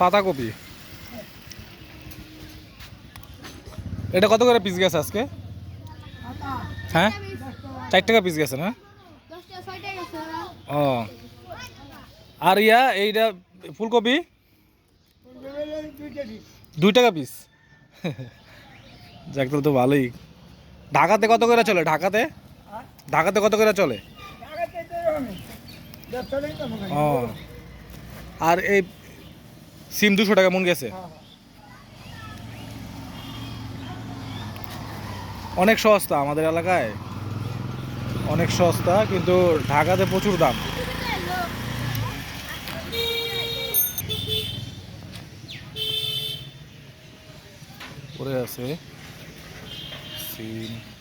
পাতাকপি। এটা কত করে পিস গেছে আজকে? হ্যাঁ? চার টাকা পিস গেছে না? ও। আর ইয়া এইটা ফুলকপি? দুই টাকা পিস যাক তো ভালোই। ঢাকাতে কত করে চলে? ঢাকাতে? ঢাকাতে কত করে চলে? ও। আর এই সিম দুশো টাকা, মন গেছে। অনেক সস্তা আমাদের এলাকায়। অনেক সস্তা, কিন্তু ঢাকাতে প্রচুর দাম। পরে আছে। সিম।